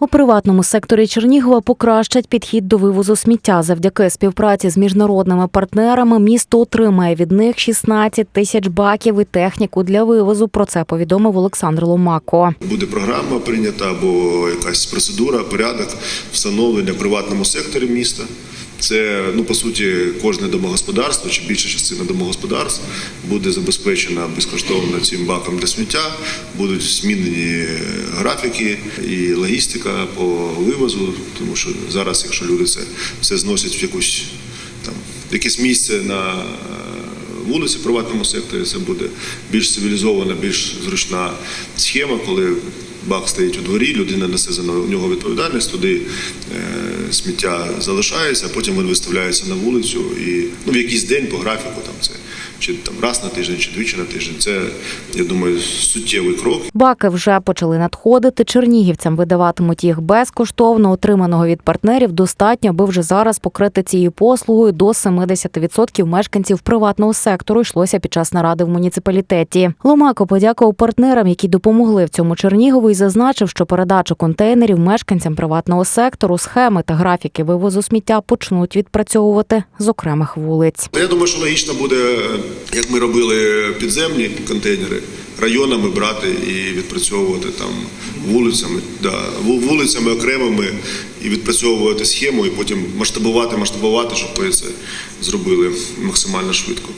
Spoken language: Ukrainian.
У приватному секторі Чернігова покращать підхід до вивозу сміття. Завдяки співпраці з міжнародними партнерами місто отримає від них 16 тисяч баків і техніку для вивозу. Про це повідомив Олександр Ломако. Буде програма прийнята або якась процедура, порядок встановлення приватному секторі міста. Це ну по суті кожне домогосподарство чи більша частина домогосподарств буде забезпечена безкоштовно цим баком для сміття. Будуть змінені графіки і логістика по вивозу, тому що зараз, якщо люди це все зносять в якусь там якесь місце на вулиці в приватному секторі, це буде більш цивілізована, більш зручна схема, коли бак стоїть у дворі, людина несе за нього відповідальність, туди е, сміття залишається, а потім він виставляється на вулицю і ну, в якийсь день по графіку там це чи там раз на тиждень, чи двічі на тиждень. Це я думаю суттєвий крок. Баки вже почали надходити. Чернігівцям видаватимуть їх безкоштовно. Отриманого від партнерів достатньо, аби вже зараз покрити цією послугою до 70% мешканців приватного сектору. Йшлося під час наради в муніципалітеті. Ломако подякував партнерам, які допомогли в цьому Чернігову, і зазначив, що передачу контейнерів мешканцям приватного сектору, схеми та графіки вивозу сміття почнуть відпрацьовувати з окремих вулиць. Я думаю, що логічно буде, як ми робили підземні контейнери, районами брати і відпрацьовувати там вулицями, да, ву- вулицями окремими і відпрацьовувати схему, і потім масштабувати, масштабувати, щоб це зробили максимально швидко.